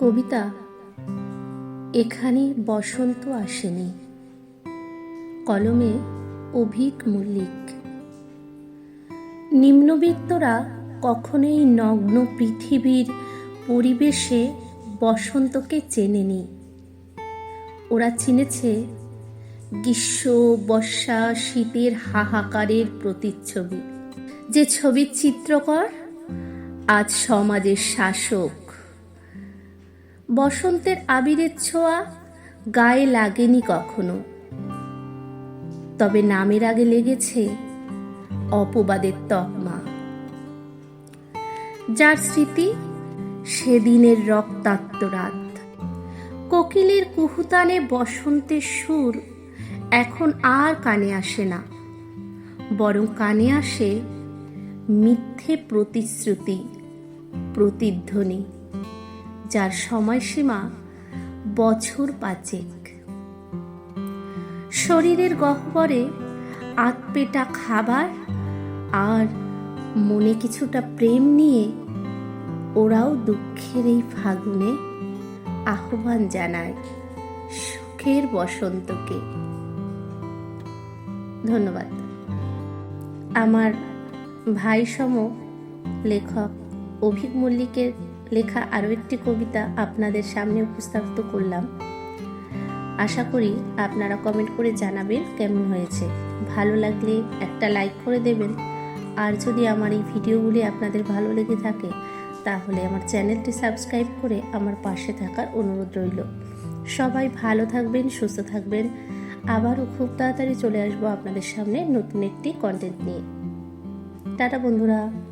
কবিতা, এখানে বসন্ত আসেনি। কলমে অভিক মল্লিক। নিম্নবিত্তরা কখনোই নগ্ন পৃথিবীর পরিবেশে বসন্তকে চেনেনি। ওরা চিনেছে গ্রীষ্ম, বর্ষা, শীতের হাহাকারের প্রতিচ্ছবি। যে ছবির চিত্রকর আজ সমাজের শাসক বসন্তের আবিরের ছোঁয়া গায়ে লাগেনি কখনো। তবে নামের আগে লেগেছে অপবাদের তকমা। যার স্মৃতি সেদিনের রক্তাক্ত রাত। কোকিলের কুহুতানে বসন্তের সুর এখন আর কানে আসে না। বরং কানে আসে মিথ্যে প্রতিশ্রুতি, প্রতিধ্বনি। যার সময়সীমা বছর পাঁচেক। শরীরের গহ্বরে আতপেটা খাবার আর মনে কিছুটা প্রেম নিয়ে ওরাও দুঃখের এই ফাগুনে আহ্বান জানায় সুখের বসন্তকে। ধন্যবাদ। আমার ভাই সম লেখক অভিক মল্লিকের লেখা আরও একটি কবিতা আপনাদের সামনে উপস্থাপিত করলাম। আশা করি আপনারা কমেন্ট করে জানাবেন কেমন হয়েছে। ভালো লাগলে একটা লাইক করে দেবেন। আর যদি আমার এই ভিডিওগুলি আপনাদের ভালো লেগে থাকে, তাহলে আমার চ্যানেলটি সাবস্ক্রাইব করে আমার পাশে থাকার অনুরোধ রইল। সবাই ভালো থাকবেন, সুস্থ থাকবেন। আবারও খুব তাড়াতাড়ি চলে আসব আপনাদের সামনে নতুন একটি কন্টেন্ট নিয়ে। টাটা বন্ধুরা।